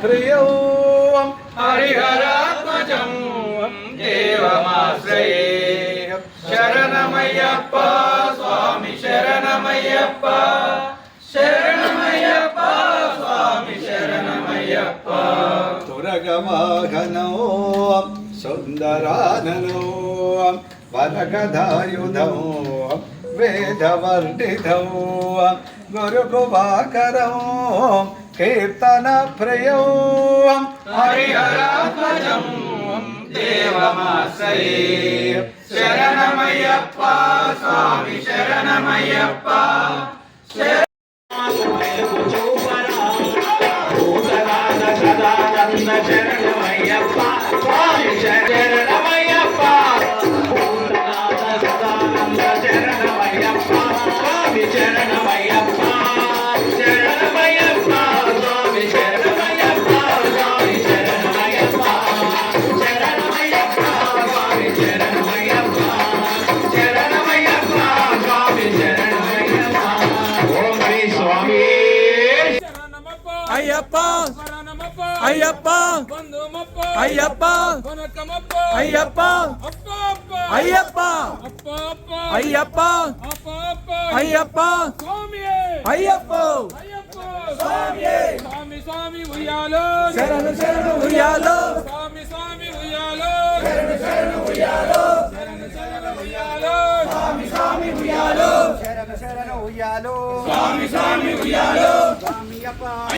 ह्रियं हरिहरात्मजं देवमाश्रये शरणमय्यप्प स्वामि शरणमय्यप्प शरणमय्यप्प स्वामि शरणमय्यप्प तुरगवाहनो सुन्दराननो वनकधायुधो वेदवर्णिधौ गुरुकुवाकरौ కీర్తన ప్రియో హరిహరాత్మజం దేవమాశ్రయే. శరణమయ్యప్ప స్వామి శరణమయ్యప్ప శరణమయ్యప్ప. ಅಯ್ಯಪ್ಪ ಅಯ್ಯಪ್ಪ ಅಯ್ಯಪ್ಪ ಅಯ್ಯಪ್ಪ ಅಯ್ಯಪ್ಪ ಅಯ್ಯಪ್ಪ ಅಯ್ಯಪ್ಪ ಸ್ವಾಮಿ ಸ್ವಾಮಿ ಉಯ್ಯಾಲೋ ಶರಣು ಶರಣು ಉಯ್ಯಾಲೋ ఉయ్యాలో.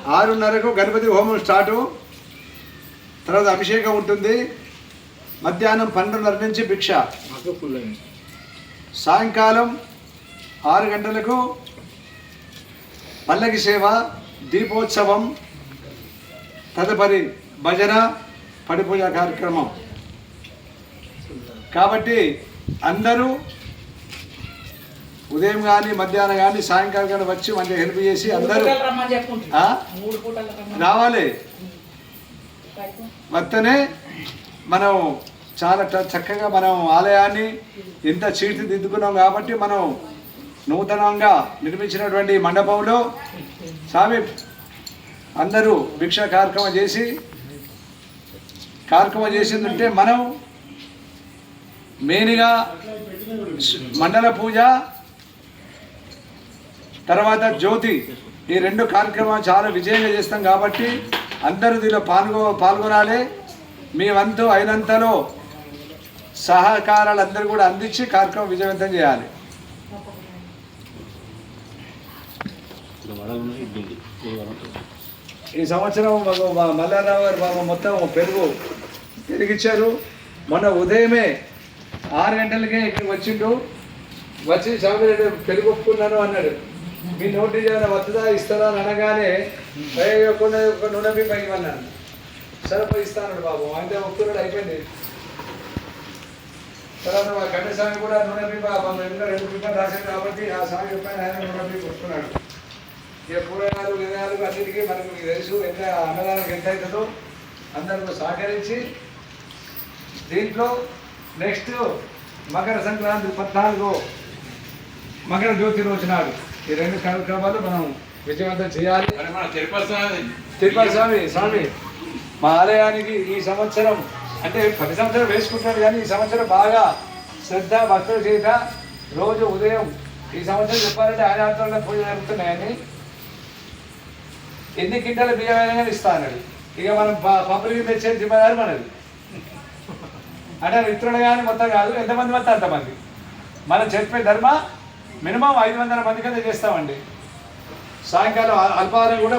ఆరున్నరకు గణపతి హోమం స్టార్టు. తర్వాత అభిషేకం ఉంటుంది. మధ్యాహ్నం పన్నెండున్నర నుంచి భిక్ష. సాయంకాలం ఆరు గంటలకు పల్లకి సేవ దీపోత్సవం తదుపరి భజన పడిపూజ కార్యక్రమం. కాబట్టి అందరూ ఉదయం కానీ మధ్యాహ్నం కానీ సాయంకాలం కానీ వచ్చి మంచిగా హెల్ప్ చేసి అందరూ? రావాలి. వస్తేనే మనం చాలా చక్కగా మనం ఆలయాన్ని ఎంత తీర్చిదిద్దుకున్నాం కాబట్టి మనం నూతనంగా నిర్మించినటువంటి మండపంలో స్వామి అందరూ భిక్ష కార్యక్రమం చేసి కార్యక్రమం చేసిందంటే మనం మెయిన్గా మండల పూజ తర్వాత జ్యోతి ఈ రెండు కార్యక్రమాలు చాలా విజయంగా చేస్తాం కాబట్టి అందరూ దీనిలో పాల్గొ పాల్గొనాలి. మీ వంతు అయినంతలో సహకారాలు అందరూ కూడా అందించి కార్యక్రమం విజయవంతం చేయాలి. ఈ సంవత్సరం మా మల్లారావు గారు బాబు మొత్తం పెరుగు పెరిగిచ్చారు మొన్న ఉదయమే ఆరు గంటలకే ఇక్కడికి వచ్చిండు. వచ్చి సామిరెడ్డి పెరుగు ఒప్పుకున్నాను అన్నాడు. మీ నోటి ఏమైనా వస్తుందా ఇస్తుందా అని అనగానే "అయ్యో, ఒక నూనె బియ్యం ఇవ్వన్నాను సరే పోయి ఇస్తాను బాబు. అంటే ఒక్కరోడు అయిపోయింది. తర్వాత మా గంట స్వామి కూడా నూనె బియ్యం పాపం ఇంకా రెండు బియ్యం రాశారు కాబట్టి ఆ స్వామి చెప్పాను ఆయన నూనె బియ్యం కొట్టుకున్నాడు. ఇక కూరగాయలు విధాలు అన్నిటికీ మనకు మీకు తెలుసు ఎంత అన్నదానికి ఎంత అవుతుందో. అందరితో సహకరించి దీంట్లో నెక్స్ట్ మకర సంక్రాంతి పద్నాలుగు మకర జ్యోతి రోజు నాడు. ఈ రెండు కార్యక్రమాలు మనం విజయవంతం చేయాలి. తిరుపతి స్వామి. స్వామి మా ఆలయానికి ఈ సంవత్సరం అంటే ప్రతి సంవత్సరం వేసుకుంటాడు కానీ ఈ సంవత్సరం బాగా శ్రద్ధ భక్తుల చేత రోజు ఉదయం ఈ సంవత్సరం చెప్పాలంటే ఆయన ఆధ్వర్యంలో పూజ జరుగుతున్నాయని ఎన్ని కింటాల బియ్యం అయినా కానీ ఇక మనం పబ్లిక్ తెచ్చే జిమ్మదారి మనది. అంటే మిత్రుడు కానీ మొత్తం కాదు ఎంతమంది మొత్తం అంతమంది. మనం చెప్పే ధర్మ మినిమం ఐదు వందల మంది కింద చేస్తామండి. సాయంకాలం అల్పాహారం కూడా